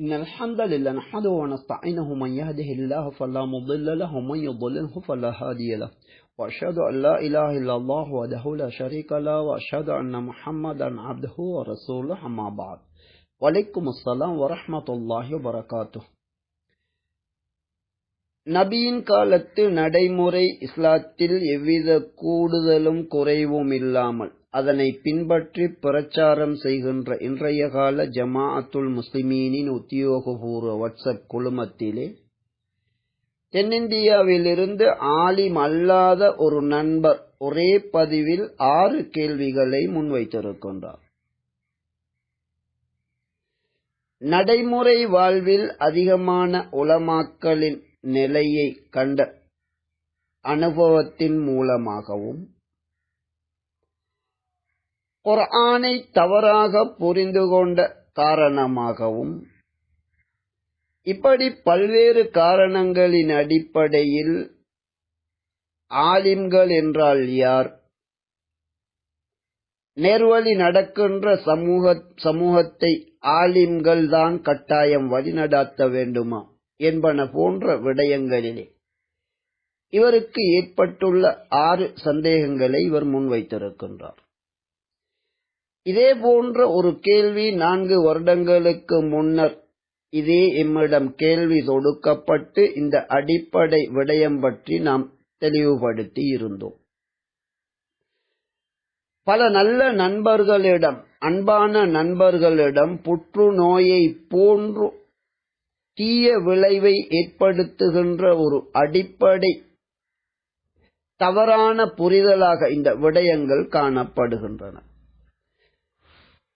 إن الحمد لله نحمده ونستعينه من يهده الله فلا مضل له ومن يضلله فلا هادي له. وأشهد أن لا إله إلا الله وحده لا شريك له وأشهد أن محمدا عبده ورسوله أما بعد. وعليكم السلام ورحمة الله وبركاته. நபியின் காலத்து நடைமுறை இஸ்லாத்தில் எவ்வித கூடுதலும் குறைவும் இல்லாமல் அதனை பின்பற்றி பிரச்சாரம் செய்கின்ற இன்றைய கால ஜமாஅத்துல் முஸ்லிமீனின் உத்தியோகபூர்வ வாட்ஸ்அப் குழுமத்திலே தென்னிந்தியாவிலிருந்து ஆலிம் அல்லாத ஒரு நண்பர் ஒரே பதிவில் ஆறு கேள்விகளை முன்வைத்திருக்கின்றார். நடைமுறை வாழ்வில் அதிகமான உலமாக்களின் நிலையை கண்ட அனுபவத்தின் மூலமாகவும் குர்ஆனை தவறாக புரிந்து கொண்ட காரணமாகவும் இப்படி பல்வேறு காரணங்களின் அடிப்படையில் ஆலிம்கள் என்றால் யார்? நேர்வழி நடக்கின்ற சமூக சமூகத்தை ஆலிம்கள் தான் கட்டாயம் வழிநடாத்த வேண்டுமா என்பன போன்ற விடயங்களிலே இவருக்கு ஏற்பட்டுள்ள ஆறு சந்தேகங்களை இவர் முன்வைத்திருக்கின்றார். இதே போன்ற ஒரு கேள்வி நான்கு வருடங்களுக்கு முன்னர் இதே எம்மிடம் கேள்வி தொடுக்கப்பட்டு இந்த அடிப்படை விடயம் பற்றி நாம் தெளிவுபடுத்தி இருந்தோம். பல நல்ல நண்பர்களிடம் அன்பான நண்பர்களிடம் புற்றுநோயை போன்று தீய விளைவை ஏற்படுத்துகின்ற ஒரு அடிப்படை தவறான புரிதலாக இந்த விடயங்கள் காணப்படுகின்றன.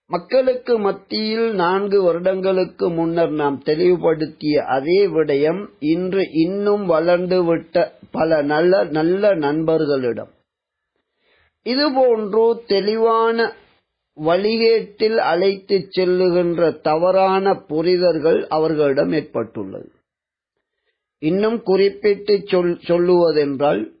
மக்களுக்கு மத்தியில் நான்கு வருடங்களுக்கு முன்னர் நாம் தெளிவுபடுத்திய அதே விடயம் இன்று இன்னும் வளர்ந்துவிட்ட பல நல்ல நல்ல நண்பர்களிடம். இதுபோன்று தெளிவான வழிகேட்டில் அழைத்து செல்லுகின்ற தவறான புரிதல்கள் அவர்களிடம் ஏற்பட்டுள்ளது. இன்னும் குறிப்பிட்டு சொல் சொல்லுவதென்றால்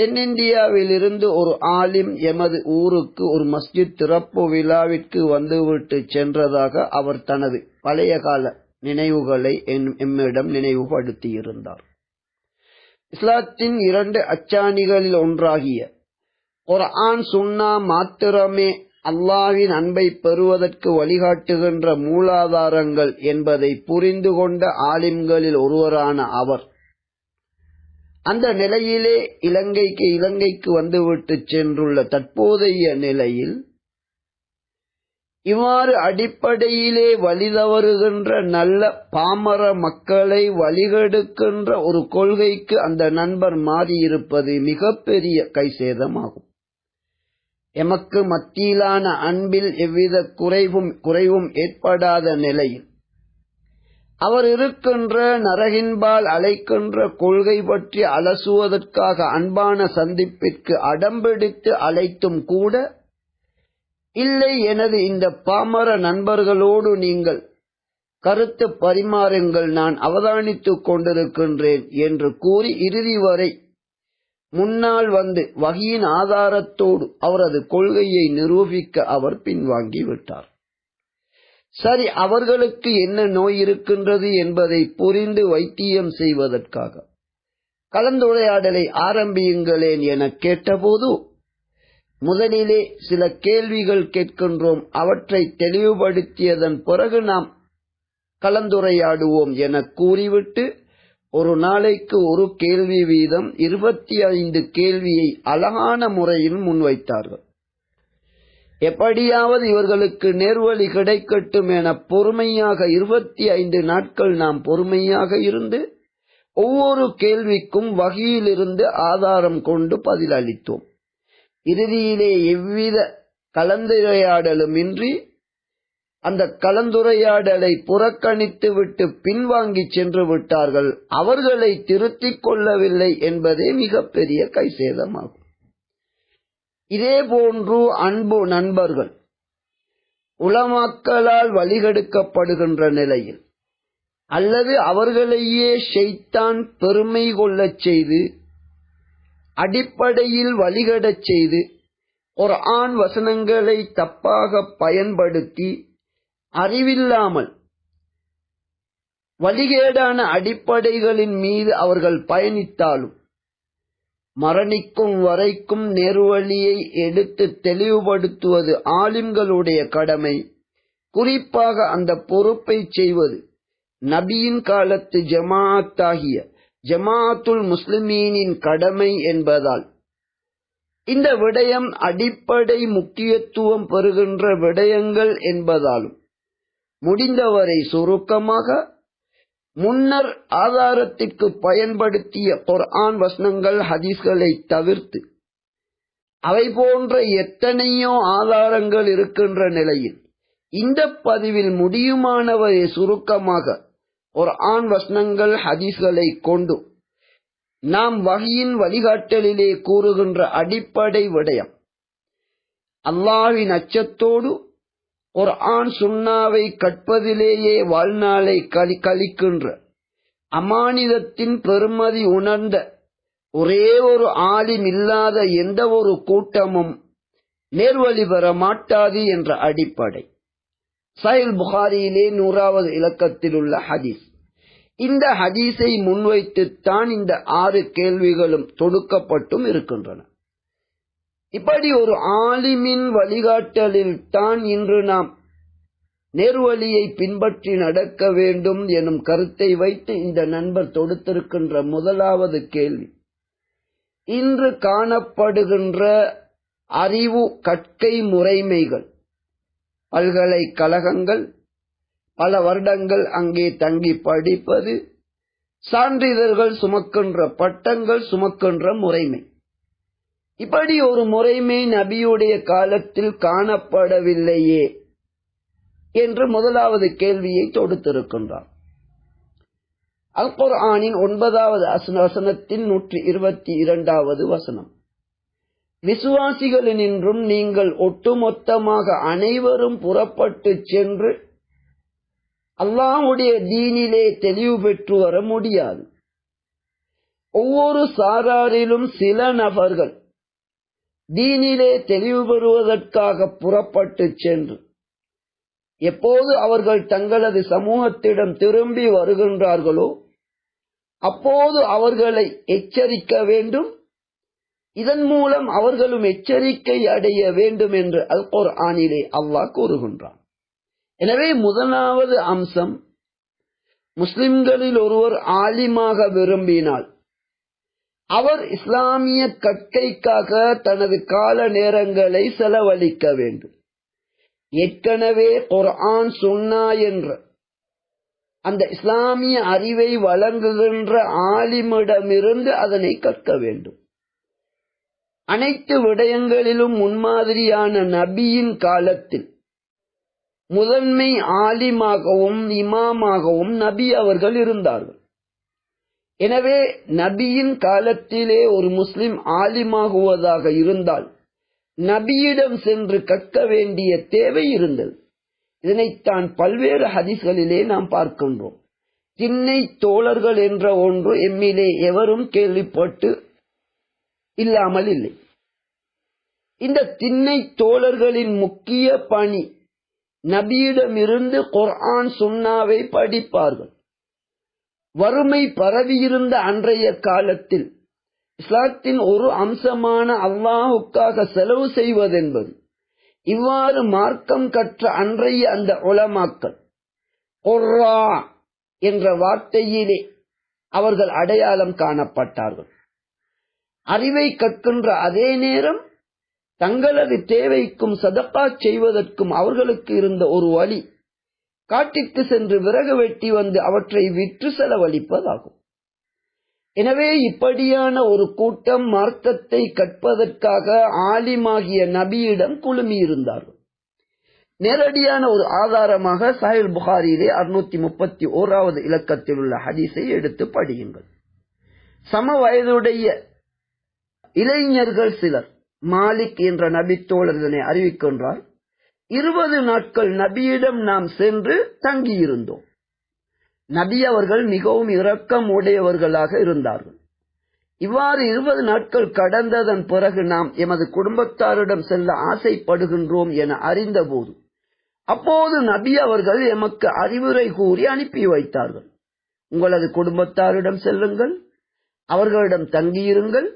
தென்னிந்தியாவிலிருந்து ஒரு ஆலிம் எமது ஊருக்கு ஒரு மஸ்ஜித் திறப்பு விழாவிற்கு வந்துவிட்டு சென்றதாக அவர் தனது பழைய கால நினைவுகளை எம்மிடம் நினைவுபடுத்தியிருந்தார். இஸ்லாத்தின் இரண்டு அச்சாணிகளில் ஒன்றாகிய ஒரு ஆண் சுண்ணா மாத்திரமே அல்லாவின் அன்பை பெறுவதற்கு வழிகாட்டுகின்ற மூலாதாரங்கள் என்பதை புரிந்து கொண்ட ஆலிம்களில் ஒருவரான அவர் அந்த நிலையிலே இலங்கைக்கு இலங்கைக்கு வந்துவிட்டு சென்றுள்ள தற்போதைய நிலையில் இவ்வாறு அடிப்படையிலே வழிதவறுகின்ற நல்ல பாமர மக்களை வழிகெடுக்கின்ற ஒரு கொள்கைக்கு அந்த நண்பர் மாறியிருப்பது மிகப்பெரிய கைசேதமாகும். எமக்கு மத்தியிலான அன்பில் எவ்வித குறைவும் குறைவும் ஏற்படாத நிலையில் அவர் இருக்கின்ற நரகின்பால் அழைக்கின்ற கொள்கை பற்றி அலசுவதற்காக அன்பான சந்திப்பிற்கு அடம்பிடித்து அழைத்தும் கூட இல்லை எனது இந்த பாமர நண்பர்களோடு நீங்கள் கருத்து பரிமாறுங்கள் நான் அவதானித்துக் கொண்டிருக்கின்றேன் என்று கூறி இறுதி வரை முன்னால் வந்து வகையின் ஆதாரத்தோடு அவரது கொள்கையை நிரூபிக்க அவர் பின்வாங்கிவிட்டார் சரி அவர்களுக்கு என்ன நோய் இருக்கின்றது என்பதை புரிந்து வைத்தியம் செய்வதற்காக. கலந்துரையாடலை ஆரம்பியுங்களேன் என கேட்டபோது முதலிலே சில கேள்விகள் கேட்கின்றோம். அவற்றை தெளிவுபடுத்தியதன் பிறகு நாம் கலந்துரையாடுவோம் என கூறிவிட்டு ஒரு நாளைக்கு ஒரு கேள்வி வீதம் இருபத்தி ஐந்து கேள்வியை அழகான முறையில் முன்வைத்தார்கள். எப்படியாவது இவர்களுக்கு நேர்வழி கிடைக்கட்டும் என பொறுமையாக இருபத்தி ஐந்து நாட்கள் நாம் பொறுமையாக இருந்து ஒவ்வொரு கேள்விக்கும் வகையிலிருந்து ஆதாரம் கொண்டு பதிலளித்தோம். இறுதியிலே எவ்வித கலந்துரையாடலும் இன்றி அந்த கலந்துரையாடலை புறக்கணித்து விட்டு பின்வாங்கி சென்று விட்டார்கள். அவர்களை திருத்திக் கொள்ளவில்லை என்பதே மிகப்பெரிய கைசேதமாகும். இதே போன்று அன்பு நண்பர்கள் உளமாக்களால் வழிகெடுக்கப்படுகின்ற நிலையில் அல்லது அவர்களையே ஷெய்தான் பெருமை கொள்ளச் செய்து அடிப்படையில் வழிகடச் செய்து ஒரு ஆண் வசனங்களை தப்பாக பயன்படுத்தி அறிவில்லாமல் வழிகேடான அடிப்படைகளின் மீது அவர்கள் பயணித்தாலும் மரணிக்கும் வரைக்கும் நேர்வழியை எடுத்து தெளிவுபடுத்துவது ஆலிம்களுடைய கடமை. குறிப்பாக அந்த பொறுப்பை செய்வது நபியின் காலத்து ஜமாஅத்தாகிய ஜமாஅத்துல் முஸ்லிமீனின் கடமை என்பதால். இந்த விடயம் அடிப்படை முக்கியத்துவம் பெறுகின்ற விடயங்கள் என்பதாலும். முடிந்தவரை சுருக்கமாக முன்னர் ஆதாரத்திற்கு பயன்படுத்திய குர்ஆன் வசனங்கள் ஹதீஸ்களை தவிர்த்து அவை போன்ற எத்தனையோ ஆதாரங்கள் இருக்கின்ற நிலையில் இந்த பதிவில் முடியுமானவரை சுருக்கமாக ஒரு ஆண் வசனங்கள் ஹதீஸ்களை கொண்டு நாம் வகையின் வழிகாட்டலிலே கூறுகின்ற அடிப்படை விடயம் அல்லாவின் அச்சத்தோடு ஒரு ஆண் சுண்ணாவை கற்பதிலேயே வாழ்நாளை கலி கழிக்கின்ற அமானிதத்தின் பெருமதி உணர்ந்த ஒரே ஒரு ஆலிம் இல்லாத எந்த ஒரு கூட்டமும் நேர்வழி பெற மாட்டாது என்ற அடிப்படை. சஹில் புகாரியிலே நூறாவது இலக்கத்தில் உள்ள ஹதீஸ். இந்த ஹதீஸை முன்வைத்துத்தான் இந்த ஆறு கேள்விகளும் தொடுக்கப்பட்டும் இருக்கின்றன. இப்படி ஒரு ஆலிமின் வழிகாட்டலில் தான் இன்று நாம் நேர்வழியை பின்பற்றி நடக்க வேண்டும் எனும் கருத்தை வைத்து இந்த நண்பர் தொடுத்திருக்கின்ற முதலாவது கேள்வி. இன்று காணப்படுகின்ற அறிவு கற்கை முறைமைகள் பல்கலைக்கழகங்கள் பல வருடங்கள் அங்கே தங்கி படிப்பது சான்றிதழ்கள் சுமக்கின்ற பட்டங்கள் சுமக்கின்ற முறைமை. இப்படி ஒரு முறைமை நபியுடைய காலத்தில் காணப்படவில்லையே என்று முதலாவது கேள்வியை தொடுத்திருக்கின்றார் அல் குர்ஆனின் ஒன்பதாவது வசனத்தின் நூற்றி இருபத்தி இரண்டாவது வசனம். விசுவாசிகளினின்றும் நீங்கள் ஒட்டுமொத்தமாக அனைவரும் புறப்பட்டு சென்று அல்லாவுடைய தீனிலே தெளிவு பெற்று வர முடியாது. ஒவ்வொரு சாராரிலும் சில நபர்கள் தீனிலே தெளிவு பெறுவதற்காக புறப்பட்டு சென்று எப்போது அவர்கள் தங்களது சமூகத்திடம் திரும்பி வருகின்றார்களோ அப்போது அவர்களை எச்சரிக்க வேண்டும். இதன் மூலம் அவர்களும் எச்சரிக்கை அடைய வேண்டும் என்று அல் குர்ஆனிலே அல்லாஹ் கூறுகின்றான். எனவே முதலாவது அம்சம் முஸ்லிம்களில் ஒருவர் ஆலிமாக விரும்பினால் அவர் இஸ்லாமிய கற்கைக்காக தனது கால நேரங்களை செலவழிக்க வேண்டும். ஏற்கனவே குர்ஆன் சுன்னா என்ற அந்த இஸ்லாமிய அறிவை வழங்குகின்ற ஆலிமிடமிருந்து அதனை கற்க வேண்டும். அனைத்து விடயங்களிலும் முன்மாதிரியான நபியின் காலத்தில் முதன்மை ஆலிமாகவும் இமாமாகவும் நபி அவர்கள் இருந்தார்கள். எனவே நபியின் காலத்திலே ஒரு முஸ்லிம் ஆலிமாகுவதாக இருந்தால் நபியிடம் சென்று கற்க வேண்டிய தேவை இருந்தது. இதனைத்தான் பல்வேறு ஹதிஸ்களிலே நாம் பார்க்கின்றோம். திண்ணை தோழர்கள் என்ற ஒன்று எம்மிலே எவரும் கேள்விப்பட்டு இல்லாமல் இல்லை. இந்த திண்ணை தோழர்களின் முக்கிய பணி நபியிடமிருந்து குர்ஆன் சுன்னாவை படிப்பார்கள். வறுமை பரவியிருந்த அன்றைய காலத்தில் இஸ்லாத்தின் ஒரு அம்சமான அல்லாஹுக்காக செலவு செய்வதென்பது இவ்வாறு மார்க்கம் கற்ற அன்றைய அந்த உலமாக்கள் ஒர்ரா என்ற வார்த்தையிலே அவர்கள் அடையாளம் காணப்பட்டார்கள். அறிவை கற்கின்ற அதே நேரம் தங்களது தேவைக்கும் சதப்பா செய்வதற்கும் அவர்களுக்கு இருந்த ஒரு வழி காட்டிற்கு சென்று விறகு வெட்டி வந்து அவற்றை விற்று செலவழிப்பதாகும். எனவே இப்படியான ஒரு கூட்டம் மார்க்கத்தை கற்பதற்காக ஆலிமாகிய நபியிடம் குழுமியிருந்தார்கள். நேரடியான ஒரு ஆதாரமாக சாஹில் புகாரியிலே அறுநூத்தி முப்பத்தி ஓராவது இலக்கத்தில் உள்ள ஹதீஸை எடுத்து படியுங்கள். சம வயதுடைய இளைஞர்கள் சிலர் மாலிக் என்ற நபித்தோழர் இதனை அறிவிக்கின்றார். இருபது நாட்கள் நபியிடம் நாம் சென்று தங்கியிருந்தோம். நபி அவர்கள் மிகவும் இரக்கம் உடையவர்களாக இருந்தார்கள். இவ்வாறு இருபது நாட்கள் கடந்ததன் பிறகு நாம் எமது குடும்பத்தாரிடம் செல்ல ஆசைப்படுகின்றோம் என அறிந்தபோது அப்போது நபி அவர்கள் எமக்கு அறிவுரை கூறி அனுப்பி வைத்தார்கள். உங்களது குடும்பத்தாரிடம் செல்லுங்கள் அவர்களிடம் தங்கியிருங்கள்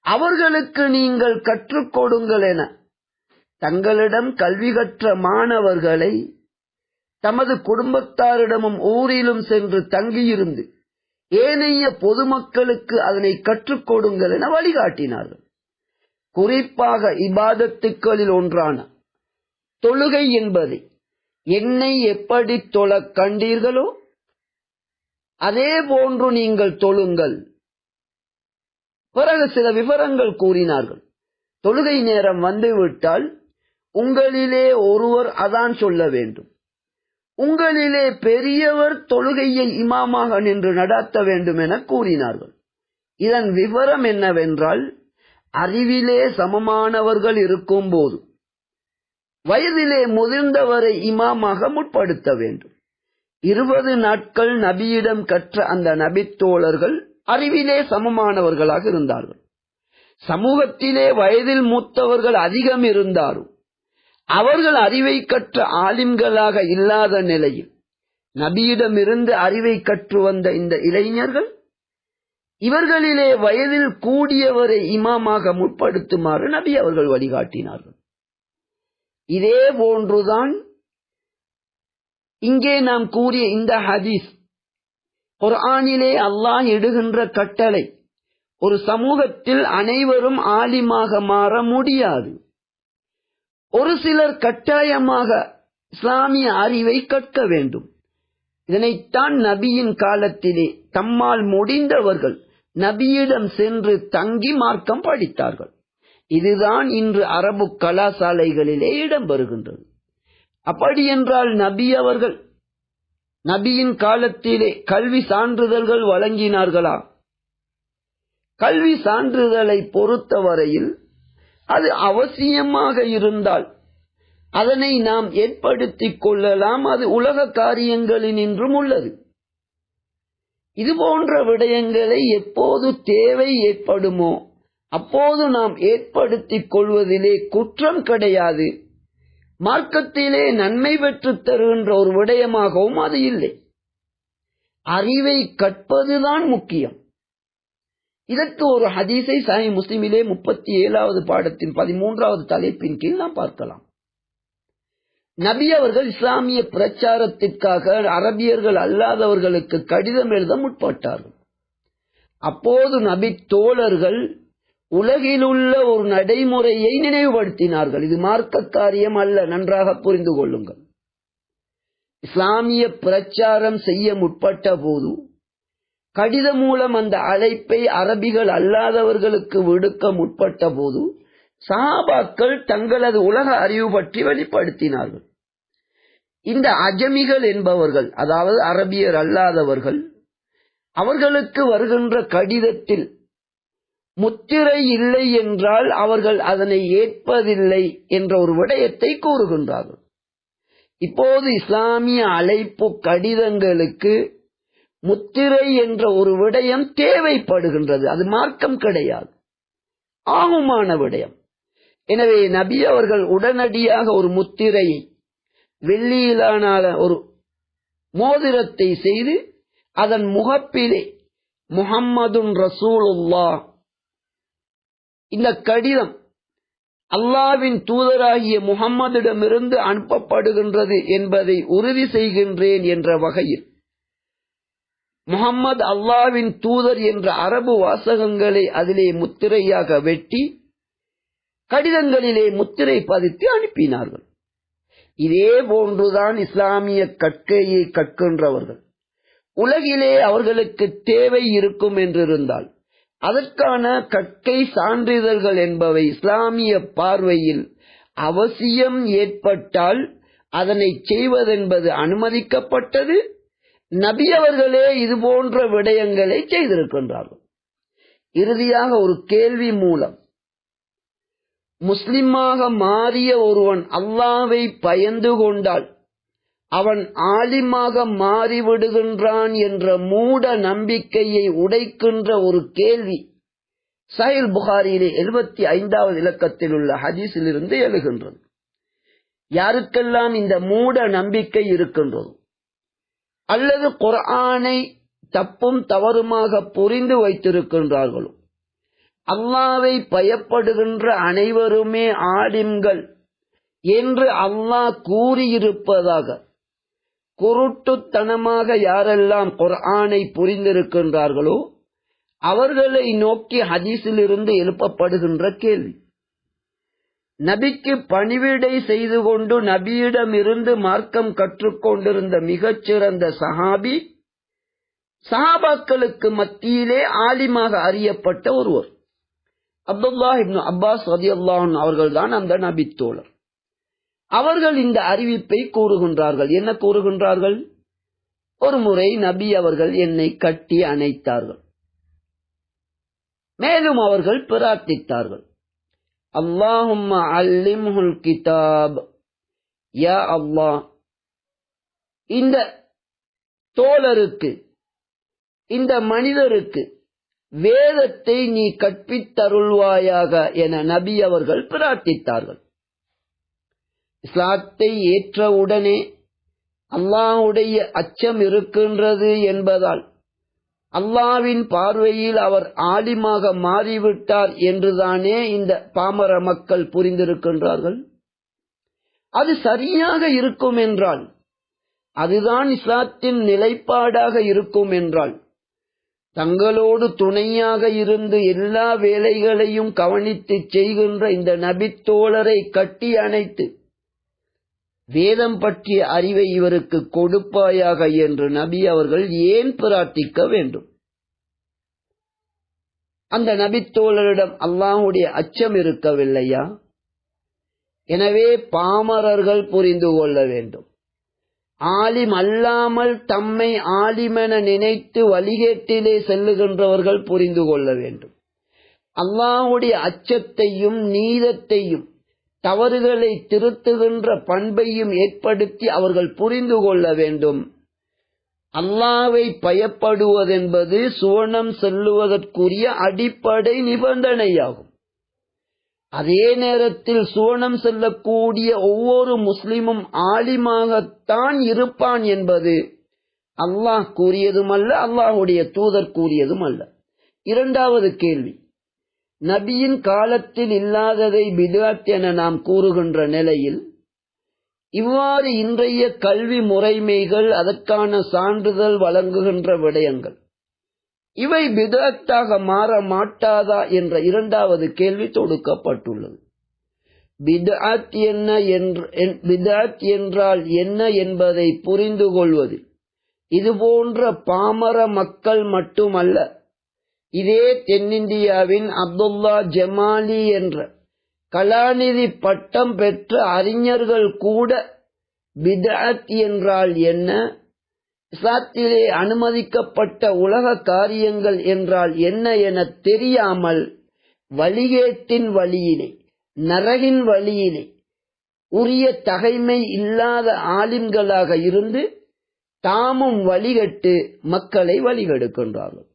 அவர்களுக்கு நீங்கள் கற்றுக் கொடுங்கள் என தங்களிடம் கல்வி கற்ற மாணவர்களை தமது குடும்பத்தாரிடமும் ஊரிலும் சென்று தங்கியிருந்து ஏனைய பொதுமக்களுக்கு அதனை கற்றுக் கொடுங்கள் என வழிகாட்டினார்கள். குறிப்பாக இபாதத்துக்களில் ஒன்றான தொழுகை என்பதை என்னை எப்படி தொழ கண்டீர்களோ அதே போன்று நீங்கள் தொழுங்கள். பிறகு சில விவரங்கள் கூறினார்கள். தொழுகை நேரம் வந்துவிட்டால் உங்களிலே ஒருவர் அதான் சொல்ல வேண்டும். உங்களிலே பெரியவர் தொழுகையை இமாமாக நின்று நடாத்த வேண்டும் என கூறினார்கள். இதன் விவரம் என்னவென்றால் அறிவிலே சமமானவர்கள் இருக்கும் போது வயதிலே முதிர்ந்தவரை இமாமாக முற்படுத்த வேண்டும். இருபது நாட்கள் நபியிடம் கற்ற அந்த நபித்தோழர்கள் அறிவிலே சமமானவர்களாக இருந்தார்கள். சமூகத்திலே வயதில் மூத்தவர்கள் அதிகம் இருந்தாரும் அவர்கள் அறிவை கற்ற ஆலிம்களாக இல்லாத நிலையில் நபியிடமிருந்து அறிவை கற்று வந்த இந்த இளைஞர்கள் இவர்களிலே வயதில் கூடியவரை இமாமாக முற்படுத்துமாறு நபி அவர்கள் வழிகாட்டினார்கள். இதே போன்றுதான் இங்கே நாம் கூறிய இந்த ஹதீஸ். குர்ஆனிலே அல்லாஹ் இடுகின்ற கட்டளை ஒரு சமூகத்தில் அனைவரும் ஆலிமாக மாற முடியாது. ஒரு சிலர் கட்டாயமாக இஸ்லாமிய அறிவை கற்க வேண்டும். இதனைத்தான் நபியின் காலத்திலே தம்மால் முடிந்தவர்கள் நபியிடம் சென்று தங்கி மார்க்கம் படித்தார்கள். இதுதான் இன்று அரபு கலாசாலைகளிலே இடம்பெறுகின்றது. அப்படி என்றால் நபி அவர்கள் நபியின் காலத்திலே கல்வி சான்றிதழ்கள் வழங்கினார்களா? கல்வி சான்றிதழை பொறுத்தவரையில் அது அவசியமாக இருந்தால் அதனை நாம் ஏற்படுத்திக் கொள்ளலாம். அது உலக காரியங்களின் இன்றும் உள்ளது. இது போன்ற விடயங்களை எப்போது தேவை ஏற்படுமோ அப்போது நாம் ஏற்படுத்திக் கொள்வதிலே குற்றம் கிடையாது. மார்க்கத்திலே நன்மை பெற்றுத் தருகின்ற ஒரு விடயமாகவும் அது இல்லை. அறிவை கற்பதுதான் முக்கியம். இதற்கு ஒரு ஹதீஸை சாய் முஸ்லிமிலே முப்பத்தி ஏழாவது பாடத்தின் பதிமூன்றாவது தலைப்பின் கீழ் நாம் பார்க்கலாம். நபி அவர்கள் இஸ்லாமிய பிரச்சாரத்திற்காக அரபியர்கள் அல்லாதவர்களுக்கு கடிதம் எழுத முற்பட்டார்கள். அப்போது நபி தோழர்கள் உலகிலுள்ள ஒரு நடைமுறையை நினைவுபடுத்தினார்கள். இது மார்க்க காரியம் அல்ல நன்றாக புரிந்து கொள்ளுங்கள். இஸ்லாமிய பிரச்சாரம் செய்ய முற்பட்ட போது கடிதம் மூலம் அந்த அழைப்பை அரபிகள் அல்லாதவர்களுக்கு விடுக்க முற்பட்ட போது சஹாபாக்கள் தங்களது உலக அறிவு பற்றி வெளிப்படுத்தினார்கள். இந்த அஜமிகள் என்பவர்கள் அதாவது அரபியர் அல்லாதவர்கள் அவர்களுக்கு வருகின்ற கடிதத்தில் முத்திரை இல்லை என்றால் அவர்கள் அதனை ஏற்பதில்லை என்ற ஒரு விடயத்தை கூறுகின்றார்கள். இப்போது இஸ்லாமிய அழைப்பு கடிதங்களுக்கு முத்திரை என்ற ஒரு விடயம் தேவைப்படுகின்றது. அது மார்க்கம் கிடையாது. ஆகுமான விடயம். எனவே நபி அவர்கள் உடனடியாக ஒரு முத்திரையை வெள்ளியிலான ஒரு மோதிரத்தை செய்து அதன் முகப்பிலே முகம்மதுன் ரசூலுல்லா இந்த கடிதம் அல்லாவின் தூதராகிய முகம்மதிடமிருந்து அனுப்பப்படுகின்றது என்பதை உறுதி செய்கின்றேன் என்ற வகையில் முகம்மது அல்லாவின் தூதர் என்ற அரபு வாசகங்களை அதிலே முத்திரையாக வெட்டி கடிதங்களிலே முத்திரை பதித்து அனுப்பினார்கள். இதே போன்றுதான் இஸ்லாமிய கற்கையை கற்கின்றவர்கள். உலகிலே அவர்களுக்கு தேவை இருக்கும் என்றிருந்தால் அதற்கான கற்கை சான்றிதழ்கள் என்பவை இஸ்லாமிய பார்வையில் அவசியம் ஏற்பட்டால் அதனை செய்வதென்பது அனுமதிக்கப்பட்டது நபியவர்களே இது போன்ற விடயங்களை செய்திருக்கின்றார்கள். இறுதியாக ஒரு கேள்வி மூலம் முஸ்லிமாக மாறிய ஒருவன் அல்லாவை பயந்து கொண்டால் அவன் ஆலிமாக மாறிவிடுகின்றான் என்ற மூட நம்பிக்கையை உடைக்கின்ற ஒரு கேள்வி சஹில் புகாரியிலே எழுபத்தி ஐந்தாவது இலக்கத்தில் உள்ள ஹதீஸிலிருந்து எழுகின்றது. யாருக்கெல்லாம் இந்த மூட நம்பிக்கை இருக்கின்றது அல்லது குரானை தப்பும் தவறுமாக புரிந்து வைத்திருக்கின்றார்களோ? அல்லாவை பயப்படுகின்ற அனைவருமே ஆலிம்கள் என்று அல்லாஹ் கூறியிருப்பதாக குருட்டுத்தனமாக யாரெல்லாம் குரானை புரிந்திருக்கின்றார்களோ அவர்களை நோக்கி ஹதீஸிலிருந்து எழுப்பப்படுகின்ற கேள்வி. நபிக்கு பணிவிடை செய்து கொண்டு நபியிடமிருந்து மார்க்கம் கற்றுக்கொண்டிருந்த மிகச்சிறந்த சஹாபி சஹாபாக்களுக்கு மத்தியிலே ஆலிமாக அறியப்பட்ட ஒருவர். அப்துல்லா இப்னு அப்பாஸ் ரதியல்லாஹன் அவர்கள்தான் அந்த நபித்தோழர். அவர்கள் இந்த அறிவிப்பை கூறுகின்றார்கள். என்ன கூறுகின்றார்கள்? ஒரு முறை நபி அவர்கள் என்னை கட்டி அணைத்தார்கள். மேலும் அவர்கள் பிரார்த்தித்தார்கள். அல்லாஹும் அல்லிம்ஹுல் கிதாப் யா அல்லாஹ் இந்த தோழருக்கு இந்த மனிதருக்கு வேதத்தை நீ கற்பித்தருள்வாயாக என நபி அவர்கள் பிரார்த்தித்தார்கள். இஸ்லாத்தை ஏற்றவுடனே அல்லாஹுடைய அச்சம் இருக்கின்றது என்பதால் அல்லாவின் பார்வையில் அவர் ஆலிமாக மாறிவிட்டார் என்றுதானே இந்த பாமர மக்கள் புரிந்திருக்கின்றார்கள்? அது சரியாக இருக்கும் என்றால் அதுதான் இஸ்லாத்தின் நிலைப்பாடாக இருக்கும் என்றால் தங்களோடு துணையாக இருந்து எல்லா வேலைகளையும் கவனித்து செய்கின்ற இந்த நபித்தோழரை கட்டி அணைத்து வேதம் பற்றிய அறிவை இவருக்கு கொடுப்பாயாக என்று நபி அவர்கள் ஏன் பிரார்த்திக்க வேண்டும்? அந்த நபித்தோழரிடம் அல்லாஹுடைய அச்சம் இருக்கவில்லையா? எனவே பாமரர்கள் புரிந்து கொள்ள வேண்டும். ஆலிம் அல்லாமல் தம்மை ஆலிமென நினைத்து வழிகேட்டிலே செல்லுகின்றவர்கள் புரிந்து கொள்ள வேண்டும். அல்லாஹுடைய அச்சத்தையும் நீதத்தையும் தவறுகளை திருத்துகின்ற பண்பையும் ஏற்படுத்தி அவர்கள் புரிந்து கொள்ள வேண்டும். அல்லாவை பயப்படுவதென்பது சுவனம் செல்லுவதற்குரிய அடிப்படை நிபந்தனையாகும். அதே நேரத்தில் சுவனம் செல்லக்கூடிய ஒவ்வொரு முஸ்லிமும் ஆலிமாகத்தான் இருப்பான் என்பது அல்லாஹ் கூறியதும் அல்ல அல்லாஹுடைய தூதர் கூறியதும் அல்ல இரண்டாவது கேள்வி. நபியின் காலத்தில் இல்லாததை பிதாத் என நாம் கூறுகின்ற நிலையில் இவ்வாறு இன்றைய கல்வி முறைமைகள் அதற்கான சான்றிதழ் வழங்குகின்ற விடயங்கள். இவை பிதாத்தாக மாற மாட்டாதா என்ற இரண்டாவது கேள்வி தொடுக்கப்பட்டுள்ளது. பிதாத் என்ன பிதாத் என்றால் என்ன என்பதை புரிந்து கொள்வது இது போன்ற பாமர மக்கள் மட்டுமல்ல இதே தென்னிந்தியாவின் அப்துல்லா ஜமாலி என்ற கலாநிதி பட்டம் பெற்ற அறிஞர்கள் கூட பிதாத் என்றால் என்ன? இஸ்லாத்திலே அனுமதிக்கப்பட்ட உலக காரியங்கள் என்றால் என்ன என தெரியாமல் வழிகேட்டின் வழியிலே நரகின் வழியிலே உரிய தகைமை இல்லாத ஆலிம்களாக இருந்து தாமும் வழிகட்டு மக்களை வழிகெடுக்கின்றார்கள்.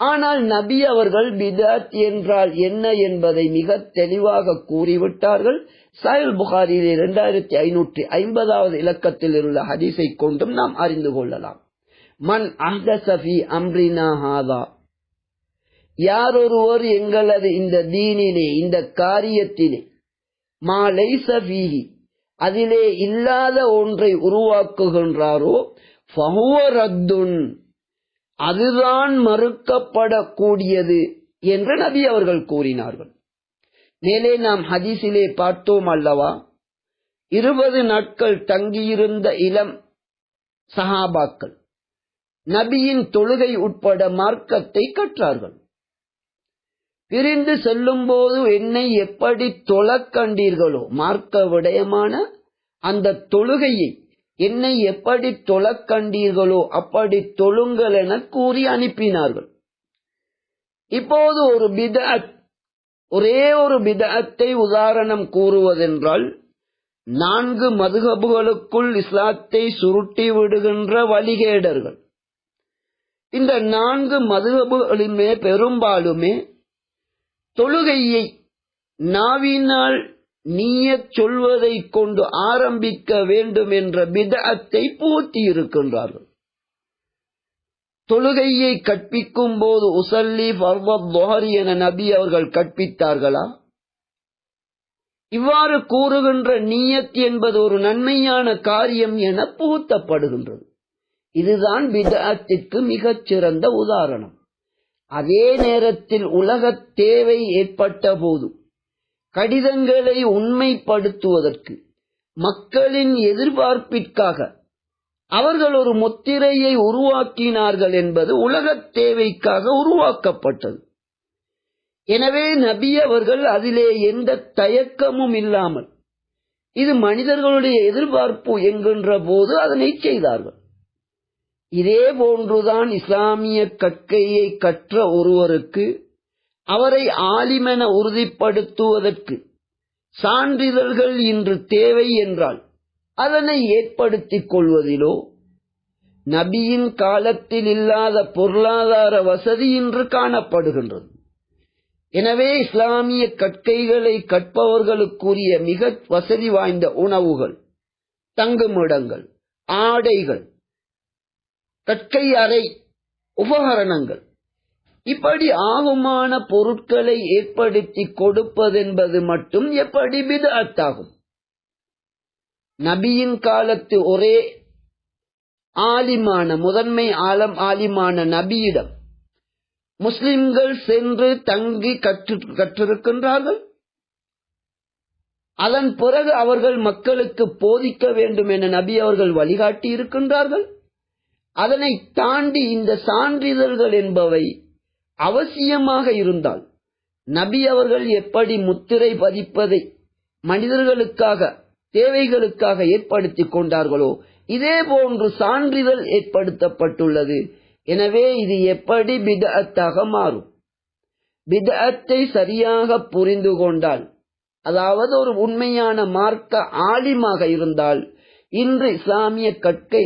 ஆனால் நபி அவர்கள் பிதாத் என்றால் என்ன என்பதை மிக தெளிவாக கூறிவிட்டார்கள். சாயல் புகாரியில் இரண்டாயிரத்தி ஐநூற்றி ஐம்பதாவது இலக்கத்தில் உள்ள ஹதீஸை கொண்டும் நாம் அறிந்து கொள்ளலாம். மன் அஹ்தசபி அம்ரினா ஹாதா. யாரொருவர் எங்களது இந்த தீனிலே இந்த காரியத்திலே மாலை சபீஹி அதிலே இல்லாத ஒன்றை உருவாக்குகின்றாரோ ரத்துன் அதுதான் மறுக்கப்படக்கூடியது என்று நபி அவர்கள் கூறினார்கள். மேலே நாம் ஹதீஸிலே பார்த்தோம் அல்லவா? இருபது நாட்கள் தங்கியிருந்த இளம் சஹாபாக்கள் நபியின் தொழுகை உட்பட மார்க்கத்தை கற்றார்கள். பிரிந்து செல்லும் போது என்னை எப்படி தொழக் கண்டீர்களோ மார்க்க விடயமான அந்த தொழுகையை என்னை எப்படி தொழக்கண்டீர்களோ அப்படி தொழுங்கள் என கூறி அனுப்பினார்கள். இப்போது ஒரு பிதத் ஒரே ஒரு பிதத்தை உதாரணம் கூறுவதென்றால் நான்கு மதுகபுகளுக்குள் இஸ்லாத்தை சுருட்டி விடுகின்ற வழிகேடர்கள். இந்த நான்கு மதுகபுகளுமே பெரும்பாலுமே தொழுகையை நாவினால் நீயத் சொல்வதை கொண்டு ஆரம்பிக்க வேண்டும் என்ற விதத்தை பூர்த்தி இருக்கின்றார்கள் தொழுகையை கற்பிக்கும் போது உசல்லி ஃபர்வத் என நபி அவர்கள் கற்பித்தார்களா? இவ்வாறு கூறுகின்ற நீயத் என்பது ஒரு நன்மையான காரியம் என புகுத்தப்படுகின்றது. இதுதான் விதத்திற்கு மிகச் சிறந்த உதாரணம். அதே நேரத்தில் உலக தேவை ஏற்பட்ட போதும் கடிதங்களை உண்மைப்படுத்துவதற்கு மக்களின் எதிர்பார்ப்பிற்காக அவர்கள் ஒரு முத்திரையை உருவாக்கினார்கள் என்பது உலகத் தேவைக்காக உருவாக்கப்பட்டது. எனவே நபி அவர்கள் அதிலே எந்த தயக்கமும் இல்லாமல் இது மனிதர்களுடைய எதிர்பார்ப்பு என்கின்ற போது அதனை செய்தார்கள். இதே போன்றுதான் இஸ்லாமிய கற்கையை கற்ற ஒருவருக்கு அவரை ஆலிமென உறுதிப்படுத்துவதற்கு சான்றிதழ்கள் இன்று தேவை என்றால் அதனை ஏற்படுத்திக் கொள்வதிலோ நபியின் காலத்தில் இல்லாத பொருளாதார வசதி இன்று காணப்படுகின்றது. எனவே இஸ்லாமிய கற்கைகளை கற்பவர்களுக்குரிய மிக வசதி வாய்ந்த உணவுகள் தங்குமிடங்கள் ஆடைகள் கற்கை அறை உபகரணங்கள் இப்படி ஆகுமான பொருட்களை ஏற்படுத்தி கொடுப்பதென்பது மட்டும் எப்படி பிதஅத்தாகும் நபியின் காலத்து ஒரே ஆலிமான முதன்மை ஆலம் ஆலிமான நபியிடம் முஸ்லிம்கள் சென்று தங்கி கற்று கற்றிருக்கின்றார்கள். அதன் பிறகு அவர்கள் மக்களுக்கு போதிக்க வேண்டும் என நபி அவர்கள் வழிகாட்டி இருக்கின்றார்கள். அதனை தாண்டி இந்த சான்றிதழ்கள் என்பவை அவசியமாக இருந்தால் நபி அவர்கள் எப்படி முத்திரை பதிப்பதை மனிதர்களுக்காக தேவைகளுக்காக ஏற்படுத்தி கொண்டார்களோ இதே போன்று சான்றிதழ் ஏற்படுத்தப்பட்டுள்ளது. எனவே இது எப்படி பிதத்தாக மாறும்? பிதத்தை சரியாக புரிந்து கொண்டால் அதாவது ஒரு உண்மையான மார்க்க ஆலிமாக இருந்தால் இன்று இஸ்லாமிய கற்கை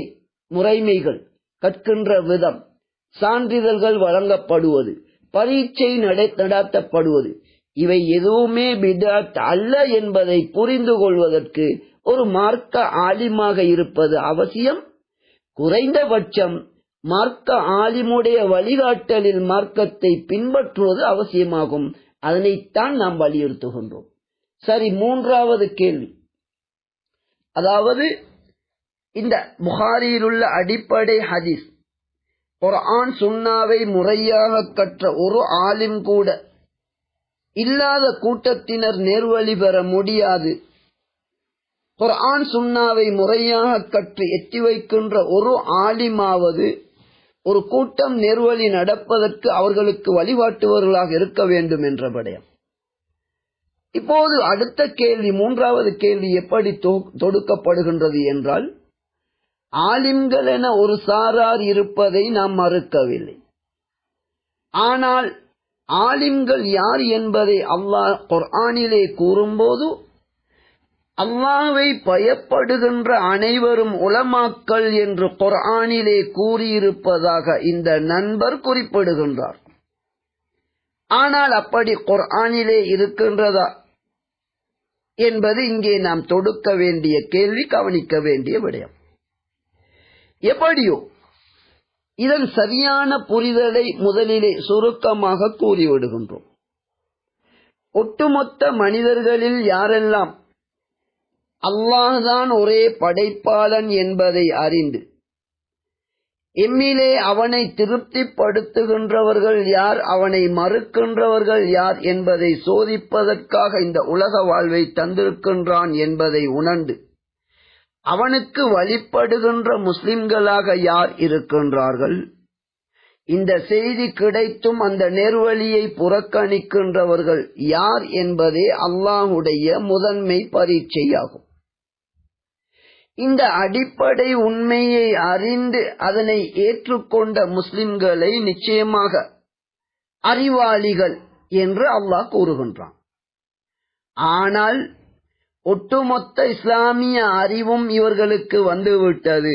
முறைமைகள் கற்கின்ற விதம் சான்றிதழ்கள் வழங்கப்படுவது. பரீட்சை நடாத்தப்படுவது. இவை எதுவுமே பிதாத் அல்ல என்பதை புரிந்து கொள்வதற்கு ஒரு மார்க்க ஆலிமாக இருப்பது அவசியம். குறைந்தபட்சம் மார்க்க ஆலிமுடைய வழிகாட்டலில் மார்க்கத்தை பின்பற்றுவது அவசியமாகும். அதனைத்தான் நாம் வலியுறுத்துகின்றோம். சரி மூன்றாவது கேள்வி. அதாவது இந்த புகாரியில் உள்ள அடிப்படை ஹதீஸ் குரான் சுண்ணாவை முறையாக கற்ற ஒரு ஆலிம் கூட இல்லாத கூட்டத்தினர் நேர்வழி பெற முடியாது. குரான் சுண்ணாவை முறையாக கற்று எத்தி வைக்கின்ற ஒரு ஆலிமாவது ஒரு கூட்டம் நேர்வழி நடப்பதற்கு அவர்களுக்கு வழிகாட்டுவர்களாக இருக்க வேண்டும் என்ற படையம். இப்போது அடுத்த கேள்வி மூன்றாவது கேள்வி எப்படி தொடுக்கப்படுகின்றது என்றால் ஆலிம்கள் என ஒரு சாரார் இருப்பதை நாம் மறுக்கவில்லை. ஆனால் ஆலிம்கள் யார் என்பதை அல்லாஹ் குர்ஆனிலே கூறும்போது அல்லாவை பயப்படுகின்ற அனைவரும் உலமாக்கள் என்று குர்ஆனிலே கூறியிருப்பதாக இந்த நண்பர் குறிப்பிடுகின்றார். ஆனால் அப்படி குர்ஆனிலே இருக்கின்றதா என்பது இங்கே நாம் தொடுக்க வேண்டிய கேள்வி கவனிக்க வேண்டிய விடயம். எப்படியோ? இதன் சரியான புரிதலை முதலிலே சுருக்கமாக கூறிவிடுகின்றோம். ஒட்டுமொத்த மனிதர்களில் யாரெல்லாம் அல்லாஹ்தான் ஒரே படைப்பாளன் என்பதை அறிந்து எம்மிலே அவனை திருப்திப்படுத்துகின்றவர்கள் யார் அவனை மறுக்கின்றவர்கள் யார் என்பதை சோதிப்பதற்காக இந்த உலக வாழ்வை தந்திருக்கின்றான் என்பதை உணர்ந்து அவனுக்கு வழிபடுகின்ற முஸ்லிம்களாக யார் இருக்கின்றார்கள்? இந்த செய்தி கிடைத்தும் அந்த நேர்வழியை புறக்கணிக்கின்றவர்கள் யார் என்பதே அல்லாஹுடைய முதன்மை பரீட்சையாகும். இந்த அடிப்படை உண்மையை அறிந்து அதனை ஏற்றுக்கொண்ட முஸ்லிம்களை நிச்சயமாக அறிவாளிகள் என்று அல்லாஹ் கூறுகின்றான். ஆனால் ஒட்டுமொத்த இஸ்லாமிய அறிவும் இவர்களுக்கு வந்துவிட்டது.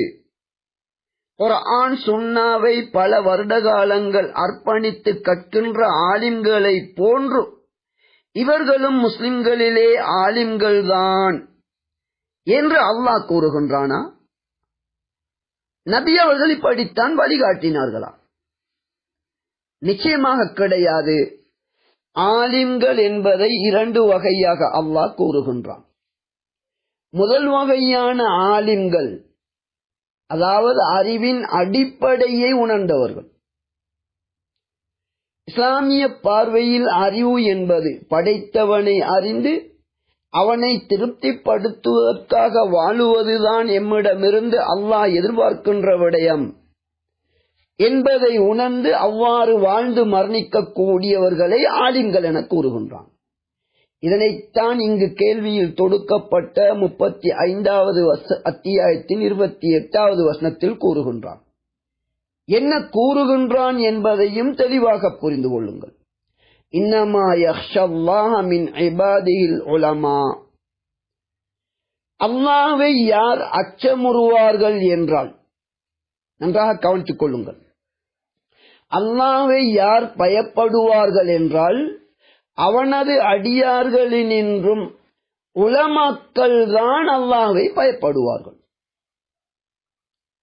குரான் சுன்னாவை பல வருட காலங்கள் அர்ப்பணித்து கற்கின்ற ஆலிம்களை போன்று இவர்களும் முஸ்லிம்களிலே ஆலிம்கள்தான் என்று அல்லாஹ் கூறுகின்றானா? நபி அவர்கள் இப்படித்தான் வழிகாட்டினார்களா? நிச்சயமாக கிடையாது. ஆலிம்கள் என்பதை இரண்டு வகையாக அல்லாஹ் கூறுகின்றான். முதல் வகையான ஆலிம்கள் அதாவது அறிவின் அடிப்படையை உணர்ந்தவர்கள். இஸ்லாமிய பார்வையில் அறிவு என்பது படைத்தவனை அறிந்து அவனை திருப்திப்படுத்துவதற்காக வாழுவதுதான் எம்மிடமிருந்து அல்லாஹ் எதிர்பார்க்கின்ற விடயம் என்பதை உணர்ந்து அவ்வாறு வாழ்ந்து மரணிக்கக்கூடியவர்களை ஆலிம்கள் என கூறுகின்றான். இதனைத்தான் இங்கு கேள்வியில் தொடுக்கப்பட்ட முப்பத்தி ஐந்தாவது அத்தியாயத்தின் இருபத்தி எட்டாவது வசனத்தில் கூறுகின்றான். என்ன கூறுகின்றான் என்பதையும் தெளிவாக புரிந்து கொள்ளுங்கள். இன்னமா அல்லாவை யார் அச்சமுறுவார்கள் என்றால் நன்றாக கவனித்துக் கொள்ளுங்கள். அல்லாவை யார் பயப்படுவார்கள் என்றால் அவனது அடியார்களினின்றும் உலமாக்கள் தான் அல்லாஹை பயப்படுவார்கள்.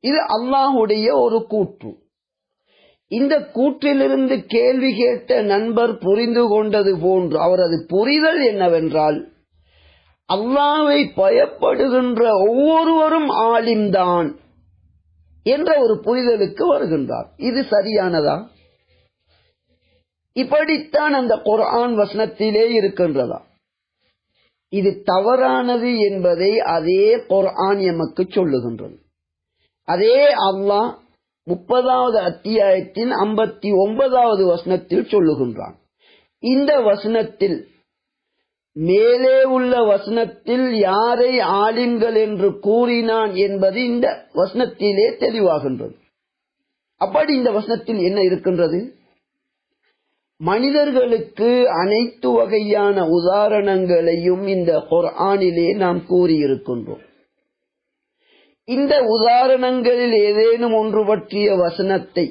இது அல்லாஹுடைய ஒரு கூற்று. இந்த கூற்றிலிருந்து கேள்வி கேட்ட நண்பர் புரிந்து கொண்டது போன்று அவரது புரிதல் என்னவென்றால் அல்லாவை பயப்படுகின்ற ஒவ்வொருவரும் ஆலிம்தான் என்ற ஒரு புரிதலுக்கு வருகின்றார். இது சரியானதா? இப்படித்தான் அந்த குரான் வசனத்திலே இருக்கின்றதா இது தவறானது என்பதை அதே குரான் எமக்கு சொல்லுகின்றது. அதே அல்லாஹ் முப்பதாவது அத்தியாயத்தின் ஐம்பத்தி ஒன்பதாவது வசனத்தில் சொல்லுகின்றான். இந்த வசனத்தில் மேலே உள்ள வசனத்தில் யாரை ஆலிம்கள் என்று கூறினான் என்பது இந்த வசனத்திலே தெளிவாகின்றது. அப்படி இந்த வசனத்தில் என்ன இருக்கின்றது? மனிதர்களுக்கு அனைத்து வகையான உதாரணங்களையும் இந்த குர்ஆனிலே நாம் கூறியிருக்கின்றோம். இந்த உதாரணங்களில் ஏதேனும் ஒன்று பற்றிய வசனத்தை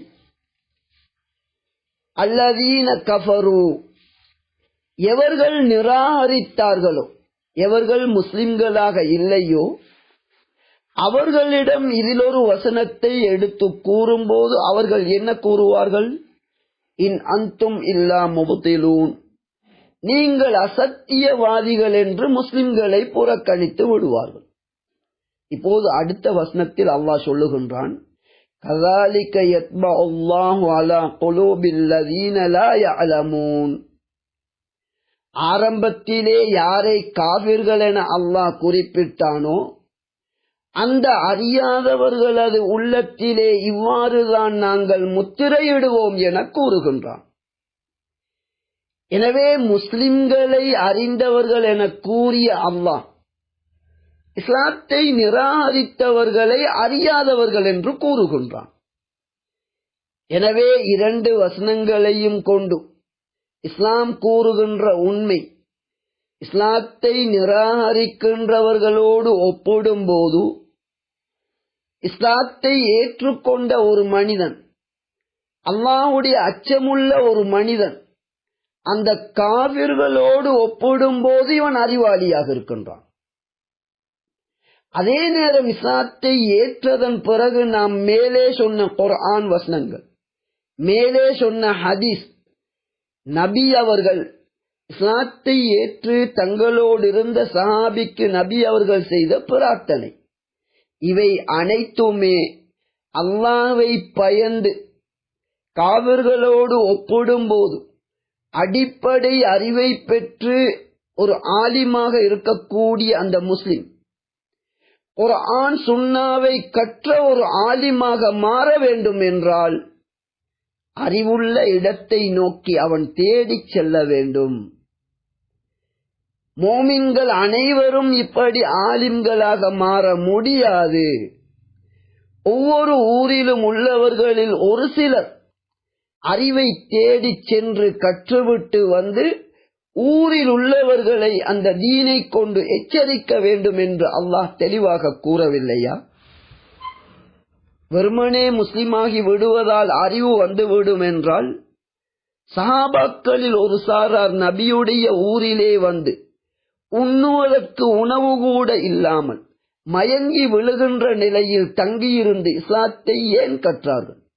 அல்லதீன கஃபரு எவர்கள் நிராகரித்தார்களோ எவர்கள் முஸ்லிம்களாக இல்லையோ அவர்களிடம் இதில் ஒரு வசனத்தை எடுத்து கூறும்போது அவர்கள் என்ன கூறுவார்கள்? இன் அந்தும் இல்லா முபத்திலூன் நீங்கள் அசத்தியவாதிகள் என்று முஸ்லிம்களை புறக்கணித்து விடுவார்கள். இப்போது அடுத்த வசனத்தில் அல்லாஹ் சொல்லுகின்றான் ஆரம்பத்திலே யாரை காவிர்கள் என அல்லாஹ் குறிப்பிட்டானோ அந்த அறியாதவர்களது உள்ளத்திலே இவ்வாறுதான் நாங்கள் முத்திரையிடுவோம் என கூறுகின்றான். எனவே முஸ்லிம்களை அறிந்தவர்கள் என கூறிய அல்லாஹ் இஸ்லாத்தை நிராகரித்தவர்களை அறியாதவர்கள் என்று கூறுகின்றான். எனவே இரண்டு வசனங்களையும் கொண்டு இஸ்லாம் கூறுகின்ற உண்மை இஸ்லாத்தை நிராகரிக்கின்றவர்களோடு ஒப்பிடும்போது இஸ்லாத்தை ஏற்றுக்கொண்ட ஒரு மனிதன் அல்லாஹுடைய அச்சமுள்ள ஒரு மனிதன் அந்த காவிர்களோடு ஒப்பிடும் போது இவன் அறிவாளியாக இருக்கின்றான். அதே நேரம் இஸ்லாத்தை ஏற்றதன் பிறகு நாம் மேலே சொன்ன குர்ஆன் வசனங்கள் மேலே சொன்ன ஹதீஸ் நபி அவர்கள் இஸ்லாத்தை ஏற்று தங்களோடு இருந்த சஹாபிக்கு நபி அவர்கள் செய்த பிரார்த்தனை இவை அனைத்துமே அல்லாவை பயந்து காவிர்களோடு ஒப்பிடும்போது அடிப்படை அறிவை பெற்று ஒரு ஆலிமாக இருக்கக்கூடிய அந்த முஸ்லிம் ஒரு ஆண் சுண்ணாவை கற்ற ஒரு ஆலிமாக மாற வேண்டும் என்றால் அறிவுள்ள இடத்தை நோக்கி அவன் தேடிச் செல்ல வேண்டும். மோமின்கள் அனைவரும் இப்படி ஆலிம்களாக மாற முடியாது. ஒவ்வொரு ஊரிலும் உள்ளவர்களில் ஒரு சிலர் அறிவை தேடிச் சென்று கற்றுவிட்டு வந்து ஊரில் உள்ளவர்களை அந்த தீனை கொண்டு எச்சரிக்க வேண்டும் என்று அல்லாஹ் தெளிவாக கூறவில்லையா? வெறுமனே முஸ்லிமாகி விடுவதால் அறிவு வந்துவிடும் என்றால் சஹாபாக்களில் ஒரு சாரார் நபியுடைய ஊரிலே வந்து உண்ணுவதற்கு உணவு கூட இல்லாமல் மயங்கி விழுகின்ற நிலையில் தங்கியிருந்து இஸ்லாத்தை ஏன் கற்றார்கள்?